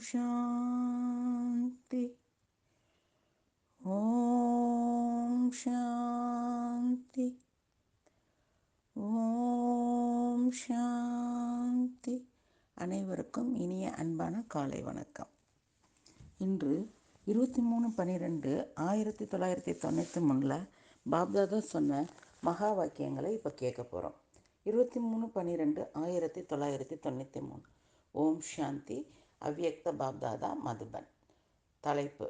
சாந்தி. ஓம் சாந்தி. ஓம் சாந்தி. அனைவருக்கும் இனிய அன்பான காலை வணக்கம். இன்று இருபத்தி மூணு பன்னிரெண்டு ஆயிரத்தி தொள்ளாயிரத்தி தொண்ணூற்றி மூணில் பாப்தாதா சொன்ன மகா வாக்கியங்களை இப்போ கேட்க போகிறோம் இருபத்தி மூணு பன்னிரெண்டு ஆயிரத்தி தொள்ளாயிரத்தி தொண்ணூற்றி மூணு. ஓம் சாந்தி. அவ்வியக்த பாப்தாதா மதுபன். தலைப்பு.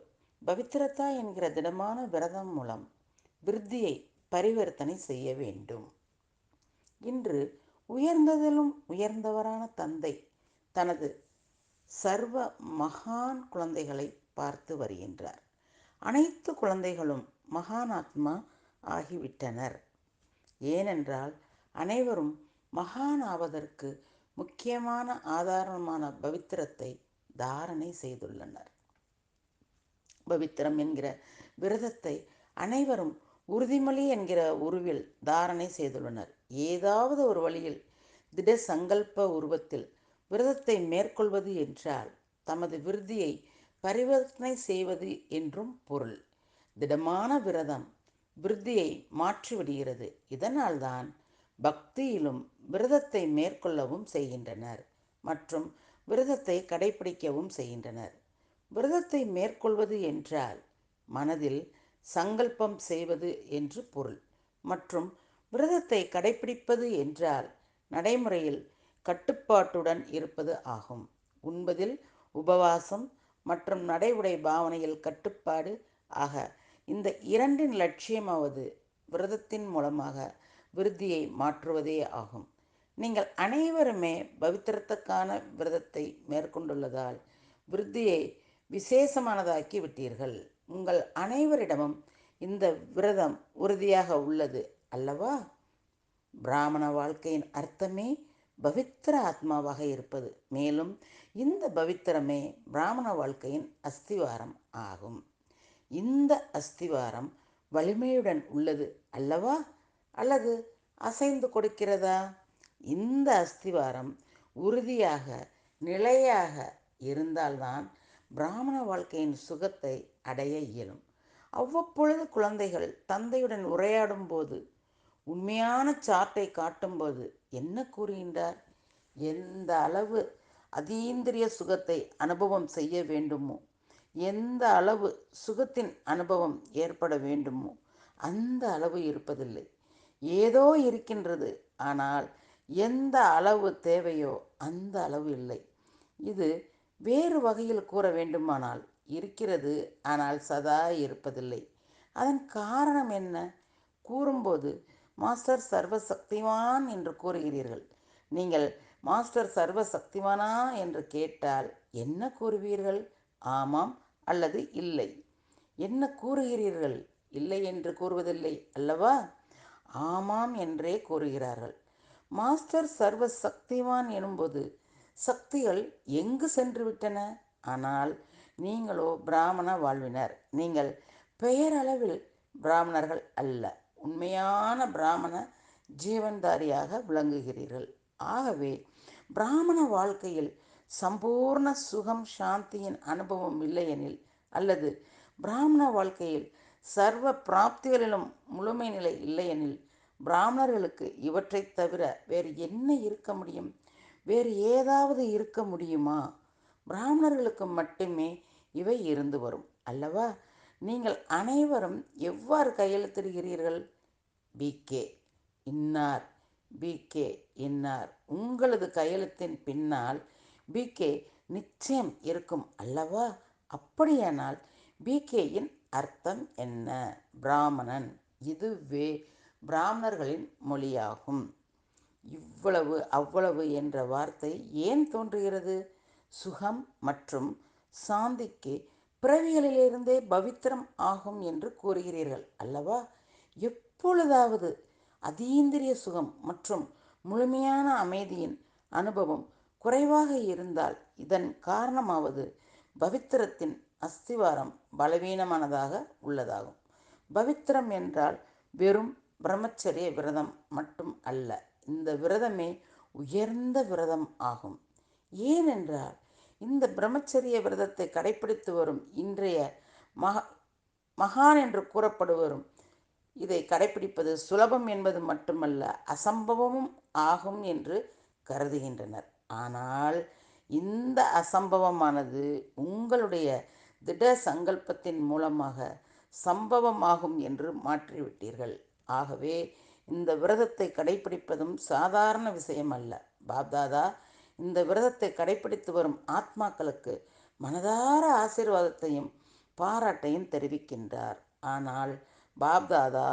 பவித்திரதா என்கிற திடமான விரதம் மூலம் விருத்தியை பரிவர்த்தனை செய்ய வேண்டும். இன்று உயர்ந்ததிலும் உயர்ந்தவரான தந்தை தனது சர்வ மகான் குழந்தைகளை பார்த்து வருகின்றார். அனைத்து குழந்தைகளும் மகான் ஆத்மா ஆகிவிட்டனர். ஏனென்றால் அனைவரும் மகான் ஆவதற்கு முக்கியமான ஆதாரமான பவித்திரத்தை தாரணை செய்துள்ளனர். பவித்திரம் என்கிற விரதத்தை அனைவரும் உறுதிமொழி என்கிற உருவில் தாரணை செய்துள்ளனர். ஏதாவது ஒரு வழியில் திட சங்கல்ப உருவத்தில் விரதத்தை மேற்கொள்வது என்றால் தமது விருதியை பரிவர்த்தனை செய்வது என்றும் பொருள். திடமான விரதம் விருத்தியை மாற்றிவிடுகிறது. இதனால்தான் பக்தியிலும் விரதத்தை மேற்கொள்ளவும் செய்கின்றனர் மற்றும் விரதத்தை கடைபிடிக்கவும் செய்கின்றனர். விரதத்தை மேற்கொள்வது என்றால் மனதில் சங்கல்பம் செய்வது என்று பொருள். மற்றும் விரதத்தை கடைபிடிப்பது என்றால் நடைமுறையில் கட்டுப்பாட்டுடன் இருப்பது ஆகும். உண்பதில் உபவாசம் மற்றும் நடைமுறை பாவனையில் கட்டுப்பாடு ஆக இந்த இரண்டின் லட்சியமாவது விரதத்தின் மூலமாக விருத்தியை மாற்றுவதே ஆகும். நீங்கள் அனைவருமே பவித்திரத்துக்கான விரதத்தை மேற்கொண்டுள்ளதால் விருத்தியை விசேஷமானதாக்கி விட்டீர்கள். உங்கள் அனைவரிடமும் இந்த விரதம் உறுதியாக உள்ளது அல்லவா? பிராமண வாழ்க்கையின் அர்த்தமே பவித்திர ஆத்மாவாக இருப்பது. மேலும் இந்த பவித்திரமே பிராமண வாழ்க்கையின் அஸ்திவாரம் ஆகும். இந்த அஸ்திவாரம் வலிமையுடன் உள்ளது அல்லவா? அல்லது அசைந்து கொடுக்கிறதா? இந்த அஸ்திவாரம் உறுதியாக நிலையாக இருந்தால்தான் பிராமண வாழ்க்கையின் சுகத்தை அடைய இயலும். அவ்வப்பொழுது குழந்தைகள் தந்தையுடன் உரையாடும் போது உண்மையான சார்ட்டை காட்டும்போது என்ன கூறுகின்றார்? எந்த அளவு அதீந்திரிய சுகத்தை அனுபவம் செய்ய வேண்டுமோ எந்த அளவு சுகத்தின் அனுபவம் ஏற்பட வேண்டுமோ அந்த அளவு இருப்பதில்லை. ஏதோ இருக்கின்றது. ஆனால் எந்த அளவு தேவையோ அந்த அளவு இல்லை. இது வேறு வகையில் கூற வேண்டுமானால் இருக்கிறது. ஆனால் சதா இருப்பதில்லை. அதன் காரணம் என்ன? கூறும்போது மாஸ்டர் சர்வசக்திவான் என்று கூறுகிறீர்கள். நீங்கள் மாஸ்டர் சர்வ சக்திவானா என்று கேட்டால் என்ன கூறுவீர்கள்? ஆமாம் அல்லது இல்லை. என்ன கூறுகிறீர்கள்? இல்லை என்று கூறுவதில்லை அல்லவா? ஆமாம் என்றே கூறுகிறார்கள். மாஸ்டர் சர்வ சக்திவான் எனும்போது சக்திகள் எங்கு சென்று விட்டன ஆனால் நீங்களோ பிராமண வாழ்வினர். நீங்கள் பெயரளவில் பிராமணர்கள் அல்ல. உண்மையான பிராமண ஜீவன்தாரியாக விளங்குகிறீர்கள். ஆகவே பிராமண வாழ்க்கையில் சம்பூர்ண சுகம் சாந்தியின் அனுபவம் இல்லையெனில் அல்லது பிராமண வாழ்க்கையில் சர்வ பிராப்திகளிலும் முழுமை நிலை இல்லையெனில் பிராமணர்களுக்கு இவற்றை தவிர வேறு என்ன இருக்க முடியும்? வேறு ஏதாவது இருக்க முடியுமா? பிராமணர்களுக்கு மட்டுமே இவை இருந்து வரும். அல்லவா? நீங்கள் அனைவரும் எவ்வாறு கையெழுத்திடுகிறீர்கள்? பிகே இன்னார். பிகே இன்னார். உங்களது கையெழுத்தின் பின்னால் பிகே நிச்சயம் இருக்கும் அல்லவா? அப்படியானால் பிகேயின் அர்த்தம் என்ன? பிராமணன். இதுவே பிராமணர்களின் மொழியாகும். இவ்வளவு அவ்வளவு என்ற வார்த்தை ஏன் தோன்றுகிறது? சுகம் மற்றும் சாந்திக்கு பிறவிகளிலிருந்தே பவித்திரம் ஆகும் என்று கூறுகிறீர்கள் அல்லவா? எப்பொழுதாவது அதீந்திரிய சுகம் மற்றும் முழுமையான அமைதியின் அனுபவம் குறைவாக இருந்தால் இதன் காரணமாவது பவித்திரத்தின் அஸ்திவாரம் பலவீனமானதாக உள்ளதாகும். பவித்திரம் என்றால் வெறும் பிரம்மச்சரிய விரதம் மட்டும் அல்ல. இந்த விரதமே உயர்ந்த விரதம் ஆகும். ஏனென்றால் இந்த பிரம்மச்சரிய விரதத்தை கடைபிடித்து வரும் இன்றைய மகா மகான் என்று கூறப்படுவரும் இதை கடைபிடிப்பது சுலபம் என்பது மட்டுமல்ல அசம்பவமும் ஆகும் என்று கருதுகின்றனர். ஆனால் இந்த அசம்பவமானது உங்களுடைய திட சங்கல்பத்தின் மூலமாக சம்பவமாகும் என்று மாற்றிவிட்டீர்கள். ஆகவே இந்த விரதத்தை கடைபிடிப்பதும் சாதாரண விஷயம் அல்ல பாப்தாதா இந்த விரதத்தை கடைபிடித்து வரும் ஆத்மாக்களுக்கு மனதார ஆசீர்வாதத்தையும் பாராட்டையும் தெரிவிக்கின்றார். ஆனால் பாப்தாதா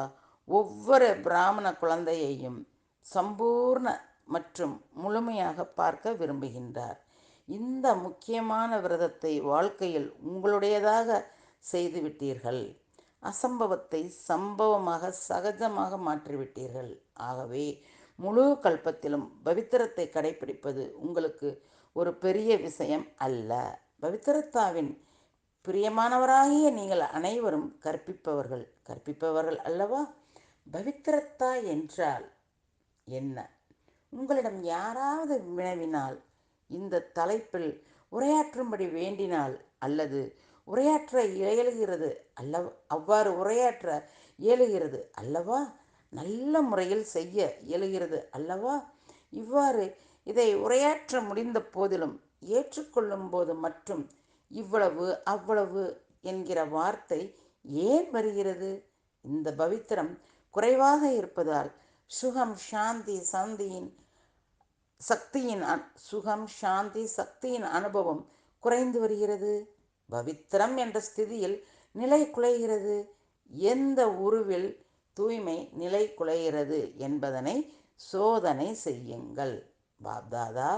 ஒவ்வொரு பிராமண குழந்தையையும் சம்பூர்ண மற்றும் முழுமையாக பார்க்க விரும்புகின்றார். இந்த முக்கியமான விரதத்தை வாழ்க்கையில் உங்களுடையதாக செய்துவிட்டீர்கள். அசம்பவத்தை சம்பவமாக சகஜமாக மாற்றிவிட்டீர்கள். ஆகவே முழு கல்பத்திலும் பவித்திரத்தை கடைபிடிப்பது உங்களுக்கு ஒரு பெரிய விஷயம் அல்ல. பவித்திரத்தாவின் பிரியமானவராகிய நீங்கள் அனைவரும் கற்பிப்பவர்கள் கற்பிப்பவர்கள் அல்லவா? பவித்திரத்தா என்றால் என்ன? உங்களிடம் யாராவது வினவினால் இந்த தலைப்பில் உரையாற்றும்படி வேண்டினால் அல்லது உரையாற்ற இயலுகிறது அல்ல அவ்வாறு உரையாற்ற இயலுகிறது அல்லவா? நல்ல முறையில் செய்ய இயலுகிறது அல்லவா? இவ்வாறு இதை உரையாற்ற முடிந்த போதிலும் ஏற்றுக்கொள்ளும் போது மற்றும் இவ்வளவு அவ்வளவு என்கிற வார்த்தை ஏன் வருகிறது? இந்த பவித்திரம் குறைவாக இருப்பதால் சுகம் சாந்தி சந்தியின் சக்தியின் சுகம் சாந்தி சக்தியின் அனுபவம் குறைந்து வருகிறது. பவித்திரம் என்ற ஸ்திதியில் நிலை குலைகிறது. எந்த உருவில் தூய்மை நிலை குலைகிறது என்பதனை சோதனை செய்யுங்கள். பாப்தாதா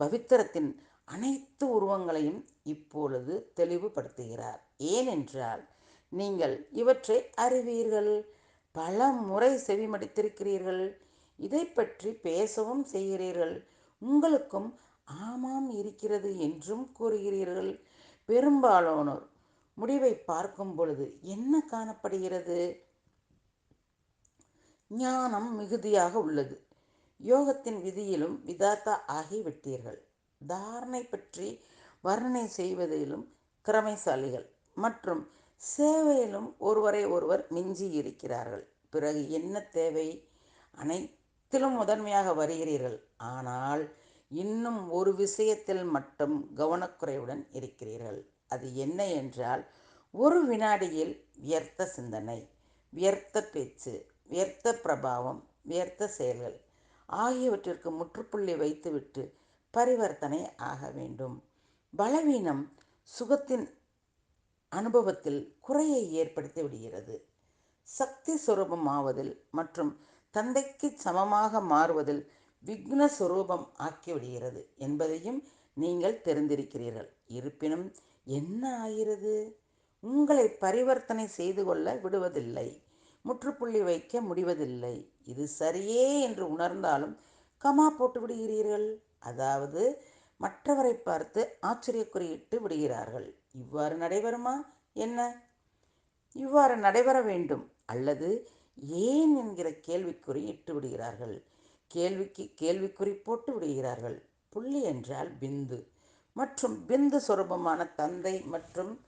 பவித்திரத்தின் அனைத்து உருவங்களையும் இப்பொழுது தெளிவுபடுத்துகிறார். ஏனென்றால் நீங்கள் இவற்றை அறிவீர்கள். பல முறை செவிமடித்திருக்கிறீர்கள். இதை பற்றி பேசவும் செய்கிறீர்கள். உங்களுக்கும் ஆமாம் இருக்கிறது என்றும் கூறுகிறீர்கள். பெரும்பாலானோர் முடிவை பார்க்கும் பொழுது என்ன காணப்படுகிறது? ஞானம் மிகுதியாக உள்ளது. யோகத்தின் விதியிலும் விதாத்தா ஆகிவிட்டீர்கள். தாரணை பற்றி வர்ணனை செய்வதிலும் திறமைசாலிகள் மற்றும் சேவையிலும் ஒருவரை ஒருவர் மிஞ்சி இருக்கிறார்கள். பிறகு என்ன தேவை? அனைத்திலும் முதன்மையாக வருகிறீர்கள். ஆனால் இன்னும் ஒரு விஷயத்தில் மட்டும் கவனக்குறைவுடன் இருக்கிறீர்கள். அது என்ன என்றால் ஒரு வினாடியில் வியர்த்த சிந்தனை வியர்த்த பேச்சு வியர்த்த பிரபாவம் வியர்த்த செயல்கள் ஆகியவற்றிற்கு முற்றுப்புள்ளி வைத்துவிட்டு பரிவர்த்தனை ஆக வேண்டும். பலவீனம் சுகத்தின் அனுபவத்தில் குறையை ஏற்படுத்தி விடுகிறது. சக்தி சுரூபமாவதில் மற்றும் தந்தைக்கு சமமாக மாறுவதில் விக்ன சுரூபம் ஆக்கிவிடுகிறது என்பதையும் நீங்கள் தெரிந்திருக்கிறீர்கள். இருப்பினும் என்ன ஆகிறது? உங்களை பரிவர்த்தனை செய்து கொள்ள விடுவதில்லை முற்றுப்புள்ளி வைக்க முடிவதில்லை. இது சரியே என்று உணர்ந்தாலும் கமா போட்டு விடுகிறீர்கள். அதாவது மற்றவரை பார்த்து ஆச்சரியக்குறியிட்டு விடுகிறார்கள். இவ்வாறு நடைபெறுமா? என்ன? இவ்வாறு நடைபெற வேண்டும். அல்லது ஏன் என்கிற கேள்விக்குறி இட்டு விடுகிறார்கள்? கேள்விக்கு கேள்விக்குறி போட்டு விடுகிறார்கள். புள்ளி என்றால் பிந்து. மற்றும் பிந்து சுரபமான தந்தை மற்றும்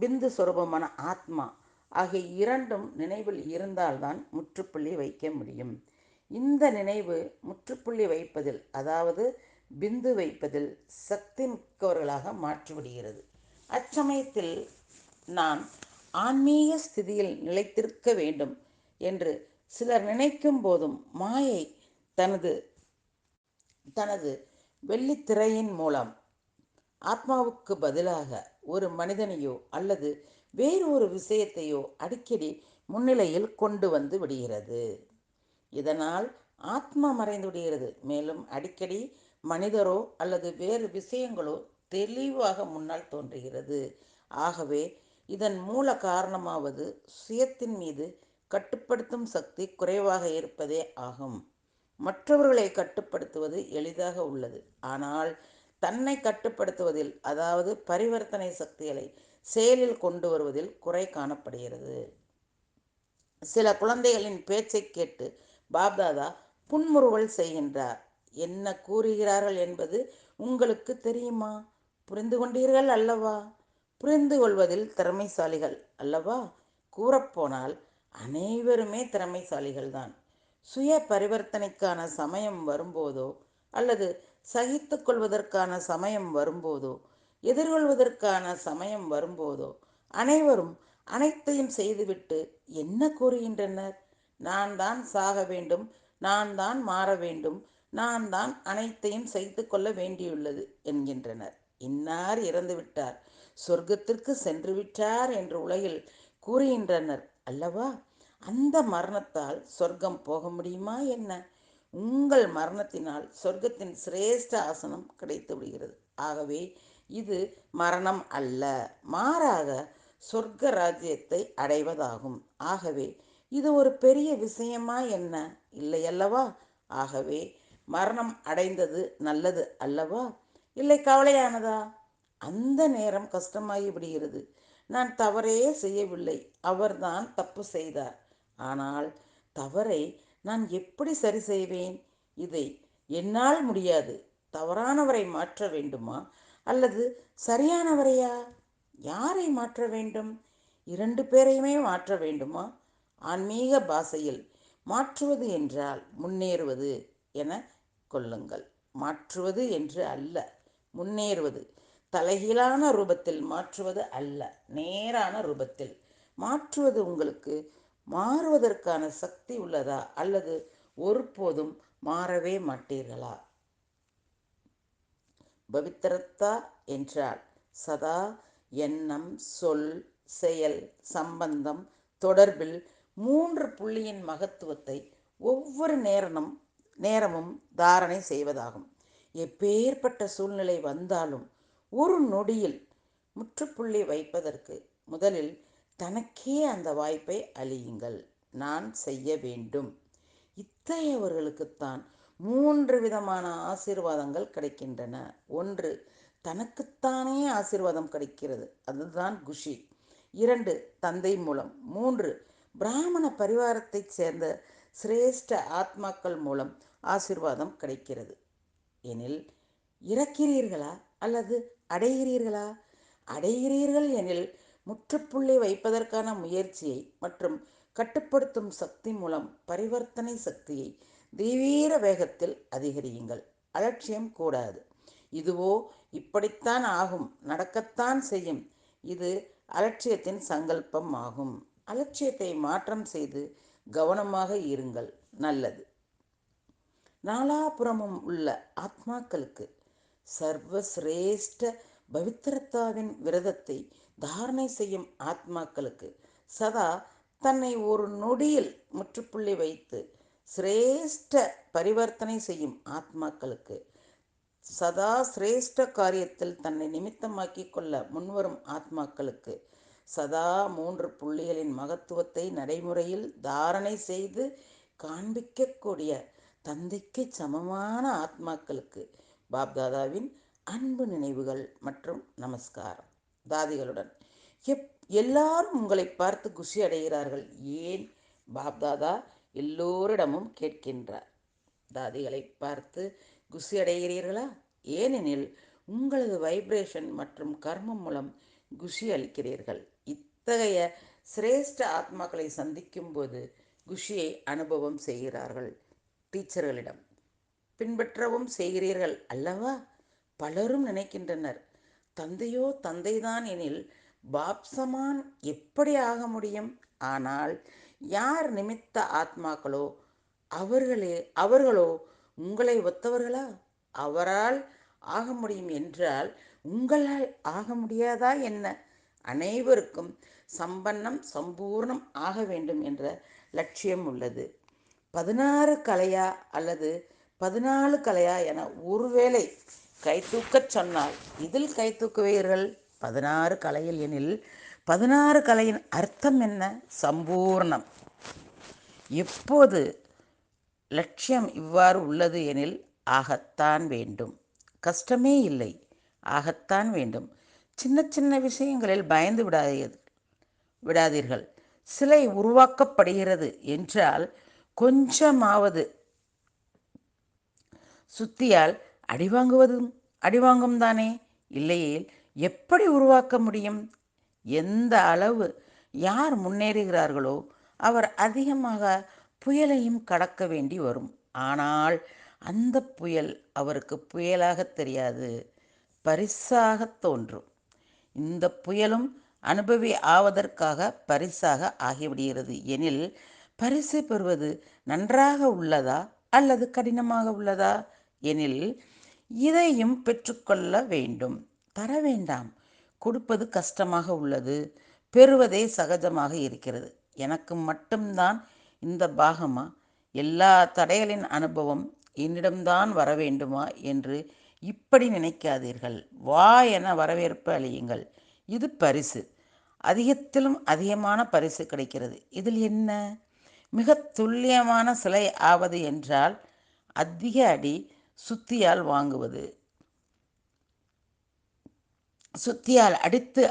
பிந்து சுரபமான ஆத்மா ஆகிய இரண்டும் நினைவில் இருந்தால்தான் முற்றுப்புள்ளி வைக்க முடியும். இந்த நினைவு முற்றுப்புள்ளி வைப்பதில் அதாவது பிந்து வைப்பதில் சக்தி மிக்கவர்களாக மாற்றிவிடுகிறது. அச்சமயத்தில் நான் ஆன்மீக ஸ்திதியில் நிலைத்திருக்க வேண்டும். என்று சிலர் நினைக்கும் போதும் மாயை தனது தனது வெள்ளித்திரையின் மூலம் ஆத்மாவுக்கு பதிலாக ஒரு மனிதனையோ அல்லது வேறு ஒரு விஷயத்தையோ அடிக்கடி முன்னிலையில் கொண்டு வந்து விடுகிறது. இதனால் ஆத்மா மறைந்து விடுகிறது. மேலும் அடிக்கடி மனிதரோ அல்லது வேறு விஷயங்களோ தெளிவாக முன்னால் தோன்றுகிறது. ஆகவே இதன் மூல காரணமாவது சுயத்தின் மீது கட்டுப்படுத்தும் சக்தி குறைவாக இருப்பதே ஆகும். மற்றவர்களை கட்டுப்படுத்துவது எளிதாக உள்ளது. ஆனால் தன்னை கட்டுப்படுத்துவதில் அதாவது பரிவர்த்தனை சக்திகளை செயலில் கொண்டு வருவதில் குறை காணப்படுகிறது. சில குழந்தைகளின் பேச்சை கேட்டு பாப்தாதா புன்முறுவல் செய்கின்றார். என்ன கூறுகிறார்கள் என்பது உங்களுக்கு தெரியுமா? புரிந்து கொண்டீர்கள் அல்லவா? புரிந்து கொள்வதில் திறமைசாலிகள் அல்லவா? கூறப்போனால் அனைவருமே திறமைசாலிகள் தான் சுய பரிவர்த்தனைக்கான சமயம் வரும்போதோ அல்லது சகித்து கொள்வதற்கான சமயம் வரும்போதோ எதிர்கொள்வதற்கான சமயம் வரும்போதோ அனைவரும் அனைத்தையும் செய்துவிட்டு என்ன கூறுகின்றனர்? நான் தான் சாக வேண்டும் நான் தான் மாற வேண்டும் நான் தான் அனைத்தையும் செய்து கொள்ள வேண்டியுள்ளது என்கின்றனர். இன்னார் இறந்துவிட்டார். சொர்க்கத்திற்கு சென்று விட்டார் என்று உலகில் கூறுகின்றனர். அல்லவா? அந்த மரணத்தால் சொர்க்கம் போக முடியுமா என்ன? உங்கள் மரணத்தினால் சொர்க்கத்தின் சிரேஷ்ட ஆசனம் கிடைத்து விடுகிறது. ஆகவே இது மரணம் அல்ல. மாறாக சொர்க்க ராஜ்யத்தை அடைவதாகும். ஆகவே இது ஒரு பெரிய விஷயமா என்ன? இல்லை அல்லவா? ஆகவே மரணம் அடைந்தது நல்லது அல்லவா? இல்லை கவலையானதா? அந்த நேரம் கஷ்டமாகி விடுகிறது. நான் தவறே செய்யவில்லை. அவர்தான் தப்பு செய்தார். ஆனால் தவறை நான் எப்படி சரி செய்வேன்? இதை என்னால் முடியாது. தவறானவரை மாற்ற வேண்டுமா? அல்லது சரியானவரையா? யாரை மாற்ற வேண்டும்? இரண்டு பேரையுமே மாற்ற வேண்டுமா? ஆன்மீக பாஷையில் மாற்றுவது என்றால் முன்னேறுவது என கொள்ளுங்கள். மாற்றுவது என்று அல்ல முன்னேறுவது. தலைகீழான ரூபத்தில் மாற்றுவது அல்ல நேரான ரூபத்தில். மாற்றுவது உங்களுக்கு மாறுவதற்கான சக்தி உள்ளதா அல்லது ஒருபோதும் மாறவே மாட்டீர்களா? பவித்திரத்தா என்றால் சதா எண்ணம் சொல் செயல் சம்பந்தம் தொடர்பில் மூன்று புள்ளியின் மகத்துவத்தை ஒவ்வொரு நேரமும் நேரமும் தாரணை செய்வதாகும். எப்பேற்பட்ட சூழ்நிலை வந்தாலும் ஒரு நொடியில் முற்றுப்புள்ளி வைப்பதற்கு முதலில் தனக்கே அந்த வாய்ப்பை அழியுங்கள் நான் செய்ய வேண்டும். இத்தகையவர்களுக்குத்தான் மூன்று விதமான ஆசீர்வாதங்கள் கிடைக்கின்றன. ஒன்று தனக்குத்தானே ஆசீர்வாதம் கிடைக்கிறது. அதுதான் குஷி. இரண்டு தந்தை மூலம். மூன்று பிராமண பரிவாரத்தைச் சேர்ந்த சிரேஷ்ட ஆத்மாக்கள் மூலம் ஆசீர்வாதம் கிடைக்கிறது. எனில் இறக்கிறீர்களா? அல்லது அடைகிறீர்களா? அடைகிறீர்கள் எனில் முற்றுப்புள்ளி வைப்பதற்கான முயற்சியை மற்றும் கட்டுப்படுத்தும் சக்தி மூலம் பரிவர்த்தனை சக்தியை தீவிர வேகத்தில் அதிகரியுங்கள். அலட்சியம் கூடாது. இதுவோ இப்படித்தான் ஆகும். நடக்கத்தான் செய்யும். இது அலட்சியத்தின் சங்கல்பம் ஆகும். அலட்சியத்தை மாற்றம் செய்து கவனமாக இருங்கள். நல்லது. நாலாபுறமும் உள்ள ஆத்மாக்களுக்கு சர்வசிரேஷ்ட பவித்திரத்தாவின் விரதத்தை தாரணை செய்யும் ஆத்மாக்களுக்கு சதா தன்னை ஒரு நொடியில் முற்றுப்புள்ளி வைத்து சிரேஷ்ட பரிவர்த்தனை செய்யும் ஆத்மாக்களுக்கு சதா சிரேஷ்ட காரியத்தில் தன்னை நிமித்தமாக்கி கொள்ள முன்வரும் ஆத்மாக்களுக்கு சதா மூன்று புள்ளிகளின் மகத்துவத்தை நடைமுறையில் தாரணை செய்து காண்பிக்கக்கூடிய தந்தைக்கு சமமான ஆத்மாக்களுக்கு பாப்தாதாவின் அன்பு நினைவுகள் மற்றும் நமஸ்காரம். தாதிகளுடன் எப் எல்லாரும் உங்களை பார்த்து குஷி அடைகிறார்கள். ஏன்? பாப்தாதா எல்லோரிடமும் கேட்கின்றார். தாதிகளை பார்த்து குஷி அடைகிறீர்களா? ஏனெனில் உங்களது வைப்ரேஷன் மற்றும் கர்மம் மூலம் குஷி அளிக்கிறீர்கள். இத்தகைய சிரேஷ்ட ஆத்மாக்களை சந்திக்கும் போது குஷியை அனுபவம் செய்கிறார்கள் டீச்சர்களிடம். பின்பற்றவும் செய்கிறீர்கள் அல்லவா? பலரும் நினைக்கின்றனர். தந்தையோ தந்தைதான் எனில் பாப்சமான் எப்படி ஆக முடியும்? ஆனால் யார் நிமித்த ஆத்மாக்களோ அவர்களே அவர்களோ உங்களை ஒத்தவர்களா? அவரால் ஆக முடியும் என்றால் உங்களால் ஆக முடியாதா என்ன? அனைவருக்கும் சம்பன்னம் சம்பூர்ணம் ஆக வேண்டும் என்ற லட்சியம் உள்ளது. பதினாறு கலையா அல்லது பதினாலு கலையா என ஒருவேளை கை தூக்கச் சொன்னால் இதில் கை தூக்குவீர்கள்? பதினாறு கலையில் எனில் பதினாறு கலையின் அர்த்தம் என்ன? சம்பூர்ணம். எப்போது லட்சியம் இவ்வாறு உள்ளது எனில் ஆகத்தான் வேண்டும். கஷ்டமே இல்லை. ஆகத்தான் வேண்டும். சின்ன சின்ன விஷயங்களில் பயந்து விடாதீர்கள் விடாதீர்கள். சிலை உருவாக்கப்படுகிறது என்றால் கொஞ்சமாவது சுத்தியால் அடிவாங்குவதும் அடிவாங்கும் தானே? இல்லையேல் எப்படி உருவாக்க முடியும்? எந்த அளவு யார் முன்னேறுகிறார்களோ அவர் அதிகமாக புயலையும் கடக்க வேண்டி வரும். ஆனால் அந்த புயல் அவருக்கு புயலாக தெரியாது பரிசாக தோன்றும். இந்த புயலும் அனுபவி ஆவதற்காக பரிசாக ஆகிவிடுகிறது. எனில் பரிசு பெறுவது நன்றாக உள்ளதா அல்லது கடினமாக உள்ளதா? எனில் இதையும் பெற்றுக்கொள்ள வேண்டும். தர வேண்டாம். கொடுப்பது கஷ்டமாக உள்ளது. பெறுவதே சகஜமாக இருக்கிறது. எனக்கு மட்டும்தான் இந்த பாகமா? எல்லா தடைகளின் அனுபவம் என்னிடம்தான் வர வேண்டுமா என்று இப்படி நினைக்காதீர்கள். வா என வரவேற்பு அழியுங்கள் இது பரிசு. அதிகத்திலும் அதிகமான பரிசு கிடைக்கிறது. இதில் என்ன? மிக துல்லியமான சிலை ஆவது என்றால் அதிக அடி சுத்தியால் வாங்குவது. சுத்தியால்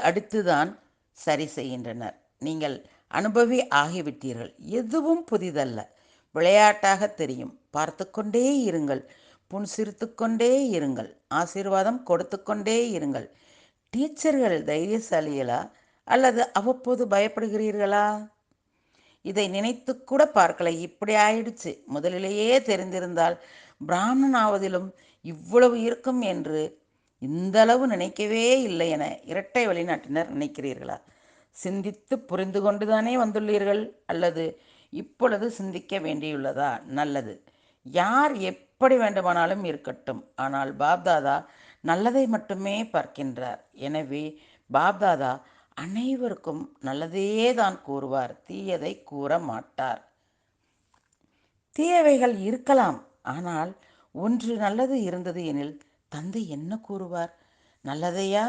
அடித்து தான் சரி செய்கின்றனர். நீங்கள் அனுபவி ஆகிவிட்டீர்கள். எதுவும் புதிதல்ல. விளையாட்டாக தெரியும். பார்த்து கொண்டே இருங்கள். புன்சிரித்து கொண்டே இருங்கள். ஆசீர்வாதம் கொடுத்து கொண்டே இருங்கள். டீச்சர்கள் தைரியசாலிகளா? அல்லது அவ்வப்போது பயப்படுகிறீர்களா? இதை நினைத்து கூட பார்க்கல. இப்படி ஆயிடுச்சு. முதலிலேயே தெரிந்திருந்தால் பிராமணன் ஆவதிலும் இவ்வளவு இருக்கும் என்று இந்த அளவு நினைக்கவே இல்லை என இரட்டை வெளிநாட்டினர் நினைக்கிறீர்களா? சிந்தித்து புரிந்து கொண்டுதானே வந்துள்ளீர்கள் அல்லது இப்பொழுது சிந்திக்க வேண்டியுள்ளதா? நல்லது. யார் எப்படி வேண்டுமானாலும் இருக்கட்டும். ஆனால் பாப்தாதா நல்லதை மட்டுமே பார்க்கின்றார். எனவே பாப்தாதா அனைவருக்கும் நல்லதையே தான் கூறுவார். தீயதை கூற மாட்டார். தீயவைகள் இருக்கலாம். ஆனால் ஒன்று நல்லது இருந்தது எனில் தந்தை என்ன கூறுவார்? நல்லதையா?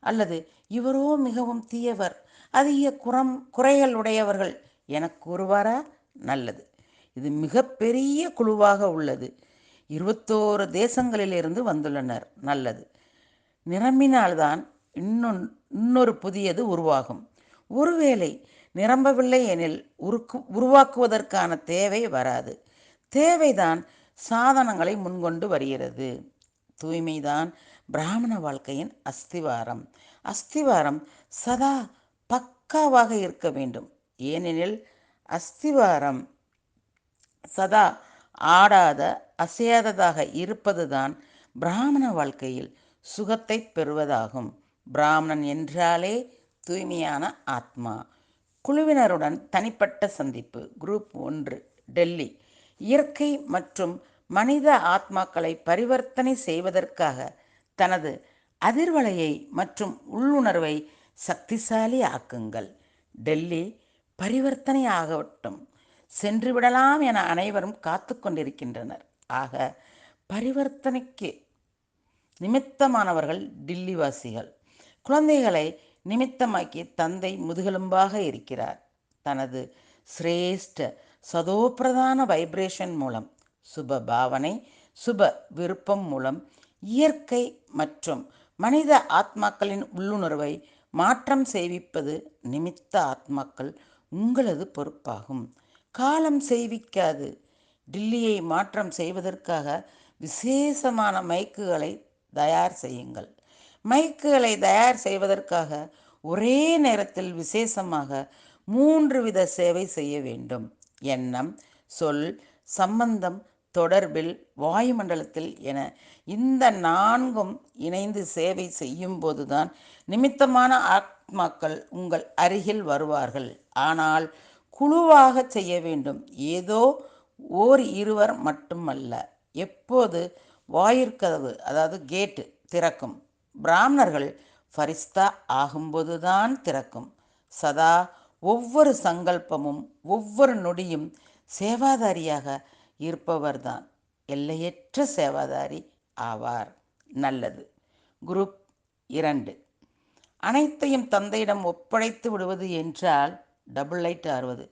அல்லது இவரோ மிகவும் தீயவர் அதிக குறம் குறைகள் உடையவர்கள் என கூறுவாரா? நல்லது. இது மிகப்பெரிய குழுவாக உள்ளது. இருபத்தோரு தேசங்களிலிருந்து வந்துள்ளனர். நல்லது. நிரம்பினால்தான் இன்னொன் இன்னொரு புதியது உருவாகும். ஒருவேளை நிரம்பவில்லை எனில் உருக்கு உருவாக்குவதற்கான தேவை வராது. தேவைதான் சாதனங்களை முன்கொண்டு வருகிறது. தூய்மைதான் பிராமண வாழ்க்கையின் அஸ்திவாரம். அஸ்திவாரம் சதா பக்காவாக இருக்க வேண்டும். ஏனெனில் அஸ்திவாரம் சதா ஆடாத அசையாததாக இருப்பதுதான் பிராமண வாழ்க்கையில் சுகத்தை பெறுவதாகும். பிராமணன் என்றாலே தூய்மையான ஆத்மா. குழுவினருடன் தனிப்பட்ட சந்திப்பு. குரூப் ஒன்று டெல்லி. இயற்கை மற்றும் மனித ஆத்மாக்களை பரிவர்த்தனை செய்வதற்காக தனது அதிர்வலையை மற்றும் உள்ளுணர்வை சக்திசாலி ஆக்குங்கள். டெல்லி பரிவர்த்தனை ஆகட்டும். சென்று விடலாம் என அனைவரும் காத்து கொண்டிருக்கின்றனர். ஆக பரிவர்த்தனைக்கு நிமித்தமானவர்கள் டில்லிவாசிகள். குழந்தைகளை நிமித்தமாக்கி தந்தை முதுகெலும்பாக இருக்கிறார். தனது சிரேஷ்ட சதோப்பிரதான வைப்ரேஷன் மூலம் சுப பாவனை சுப விருப்பம் மூலம் இயற்கை மற்றும் மனித ஆத்மாக்களின் உள்ளுணர்வை மாற்றம் செய்விப்பது நிமித்த ஆத்மாக்கள் உங்களது பொறுப்பாகும். காலம் செய்விக்காது டில்லியை மாற்றம் செய்வதற்காக விசேஷமான மைக்குகளை தயார் செய்யுங்கள். மைக்குகளை தயார் செய்வதற்காக ஒரே நேரத்தில் விசேஷமாக மூன்று வித சேவை செய்ய வேண்டும். எண்ணம் சொல் சம்பந்தம் தொடர்பில் வாயுமண்டலத்தில் என இந்த நான்கும் இணைந்து சேவை செய்யும் போதுதான் நிமித்தமான ஆத்மாக்கள் உங்கள் அருகில் வருவார்கள். ஆனால் குழுவாக செய்ய வேண்டும். ஏதோ ஓர் இருவர் மட்டுமல்ல. எப்போது? வாயிற்கதவு அதாவது கேட்டு திறக்கும். பிராமணர்கள் ஃபரிஸ்தா ஆகும்போதுதான் திறக்கும். சதா ஒவ்வொரு சங்கல்பமும் ஒவ்வொரு நொடியும் சேவாதாரியாக இருப்பவர்தான். எல்லையற்ற சேவாதாரி ஆவார். நல்லது. குரூப் இரண்டு. அனைத்தையும் தந்தையிடம் ஒப்படைத்து விடுவது என்றால் டபுள் லைட் ஆறுவது.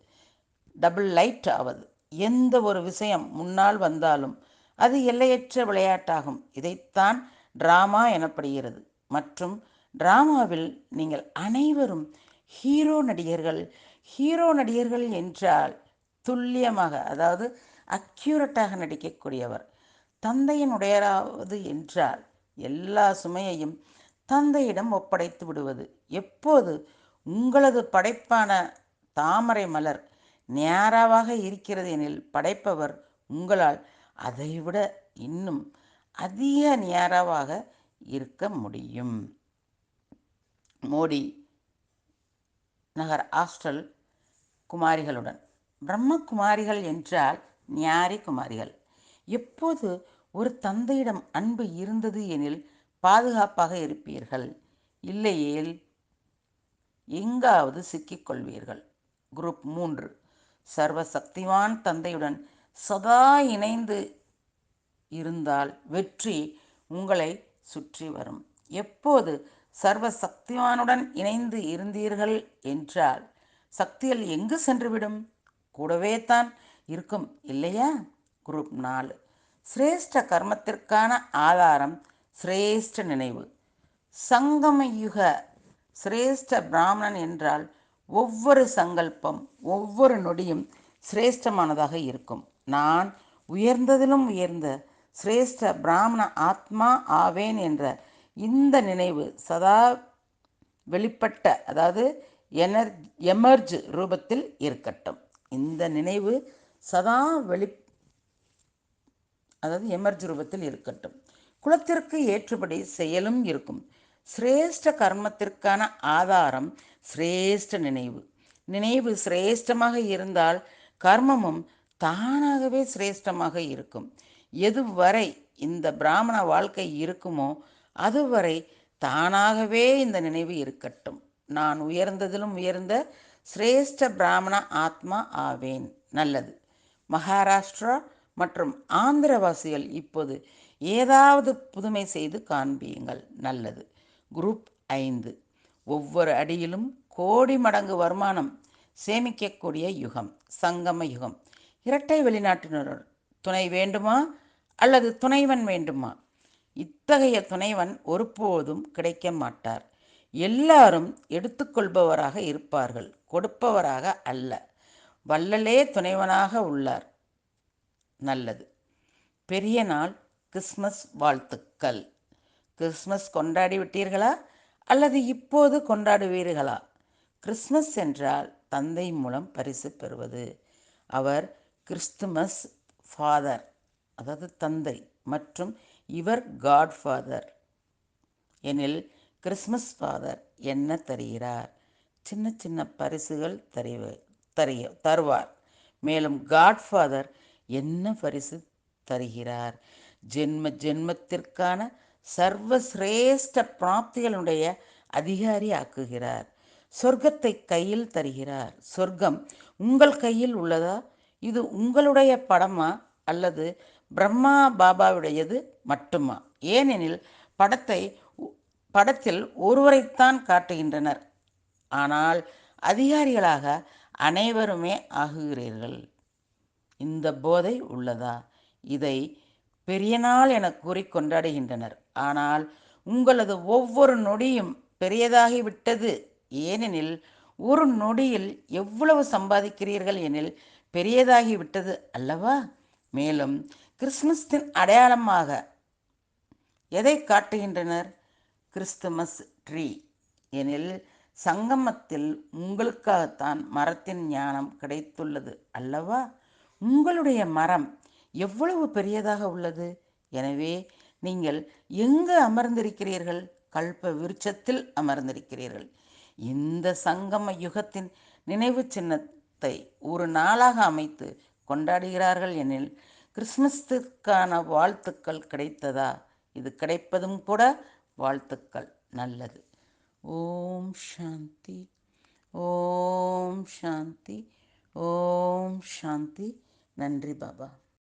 டபுள் லைட் ஆவது. எந்த ஒரு விஷயம் முன்னால் வந்தாலும் அது எல்லையற்ற விளையாட்டாகும். இதைத்தான் டிராமா எனப்படுகிறது. மற்றும் டிராமாவில் நீங்கள் அனைவரும் ஹீரோ நடிகர்கள். ஹீரோ நடிகர்கள் என்றால் துல்லியமாக அதாவது அக்யூரட்டாக நடிக்கக்கூடியவர். தந்தையின் உடையராவது என்றால் எல்லா சுமையையும் தந்தையிடம் ஒப்படைத்து விடுவது. எப்போது? உங்களது படைப்பான தாமரை மலர் நேராவாக இருக்கிறது எனில் படைப்பவர் உங்களால் அதைவிட இன்னும் அதிக நேராவாக இருக்க முடியும். மோடி நகர் ஹாஸ்டல் குமாரிகளுடன். பிரம்மகுமாரிகள் என்றால் ஞாரி குமாரிகள் எப்போது ஒரு தந்தையிடம் அன்பு இருந்தது எனில் பாதுகாப்பாக இருப்பீர்கள். இல்லையேல் எங்காவது சிக்கிக்கொள்வீர்கள். குரூப் மூன்று. சர்வ சக்திவான் தந்தையுடன் சதா இணைந்து இருந்தால் வெற்றி உங்களை சுற்றி வரும். எப்போது சர்வ சக்திவானுடன் இணைந்து இருந்தீர்கள் என்றால் சக்திகள் எங்கு சென்றுவிடும்? கூடவே தான் இருக்கும் இல்லையா? குரூப் நாலு. சிரேஷ்ட கர்மத்திற்கான ஆதாரம் சிரேஷ்ட நினைவு. சங்கமயுக. சிரேஷ்ட பிராமணன் என்றால் ஒவ்வொரு சங்கல்பம் ஒவ்வொரு நொடியும் சிரேஷ்டமானதாக இருக்கும். நான் உயர்ந்ததிலும் உயர்ந்த சிரேஷ்ட பிராமண ஆத்மா ஆவேன் என்ற இந்த நினைவு சதா வெளிப்பட்ட அதாவது எனர் எமர்ஜ் ரூபத்தில் இருக்கட்டும். இந்த நினைவு சதா வெளி அதாவது எமர்ஜ் ரூபத்தில் இருக்கட்டும். குலத்திற்கு ஏற்றுபடி செயலும் இருக்கும். சிரேஷ்ட கர்மத்திற்கான ஆதாரம் சிரேஷ்ட நினைவு. நினைவு சிரேஷ்டமாக இருந்தால் கர்மமும் தானாகவே சிரேஷ்டமாக இருக்கும். எதுவரை இந்த பிராமண வாழ்க்கை இருக்குமோ அதுவரை தானாகவே இந்த நினைவு இருக்கட்டும். நான் உயர்ந்ததிலும் உயர்ந்த சிரேஷ்ட பிராமண ஆத்மா ஆவேன். நல்லது. மகாராஷ்டிரா மற்றும் ஆந்திரவாசிகள் இப்போது ஏதாவது புதுமை செய்து காண்பியுங்கள். நல்லது. குரூப் ஐந்து. ஒவ்வொரு அடியிலும் கோடி மடங்கு வருமானம் சேமிக்கக்கூடிய யுகம் சங்கம யுகம். இரட்டை வெளிநாட்டினர் துணை வேண்டுமா அல்லது துணைவன் வேண்டுமா? இத்தகைய துணைவன் ஒருபோதும் கிடைக்க மாட்டார். எல்லாரும் எடுத்துக்கொள்பவராக இருப்பார்கள் கொடுப்பவராக அல்ல. வள்ளலே துணைவனாக உள்ளார். நல்லது. பெரிய நாள் கிறிஸ்மஸ் வாழ்த்துக்கள். கிறிஸ்மஸ் கொண்டாடி விட்டீர்களா? அல்லது இப்போது கொண்டாடுவீர்களா? கிறிஸ்மஸ் என்றால் தந்தை மூலம் பரிசு பெறுவது. அவர் கிறிஸ்துமஸ் ஃபாதர் அதாவது தந்தை மற்றும் இவர் காட் ஃபாதர். எனில் கிறிஸ்மஸ் ஃபாதர் என்ன தருகிறார்? சின்ன சின்ன பரிசுகள் தருவ தரிய தருவார். மேலும் காட்ஃபாதர் என்ன பரிசு தருகிறார்? ஜென்ம ஜென்மத்திற்கான சர்வசிரேஷ்ட பிராப்திகளுடைய அதிகாரி ஆக்குகிறார். சொர்க்கத்தை கையில் தருகிறார். சொர்க்கம் உங்கள் கையில் உள்ளதா? இது உங்களுடைய படமா? அல்லது பிரம்மா பாபாவுடையது மட்டுமா? ஏனெனில் படத்தை படத்தில் ஒருவரைத்தான் காட்டுகின்றனர். ஆனால் அதிகாரிகளாக அனைவருமே ஆகுகிறீர்கள். இந்த போதை உள்ளதா? இதை பெரிய நாள் என கூறி கொண்டாடுகின்றனர். ஆனால் உங்களது ஒவ்வொரு நொடியும் பெரியதாகிவிட்டது ஏனெனில் ஒரு நொடியில் எவ்வளவு சம்பாதிக்கிறீர்கள் எனில் பெரியதாகிவிட்டது அல்லவா? மேலும் கிறிஸ்துமஸ்தின் அடையாளமாக எதை காட்டுகின்றனர்? Christmas tree. எனில் சங்கமத்தில் உங்களுக்காகத்தான் மரத்தின் ஞானம் கிடைத்துள்ளது அல்லவா? உங்களுடைய மரம் எவ்வளவு பெரியதாக உள்ளது? எனவே நீங்கள் எங்கு அமர்ந்திருக்கிறீர்கள்? கல்ப விருட்சத்தில் அமர்ந்திருக்கிறீர்கள். இந்த சங்கம யுகத்தின் நினைவு சின்னத்தை ஒரு நாளாக அமைத்து கொண்டாடுகிறார்கள் எனில் கிறிஸ்துமஸ்துக்கான வாழ்த்துக்கள் கிடைத்ததா? இது கிடைப்பதும் கூட வாழ்த்துக்கள். நல்லது. ஓம் சாந்தி. ஓம் சாந்தி. ஓம் சாந்தி. நன்றி பாபா.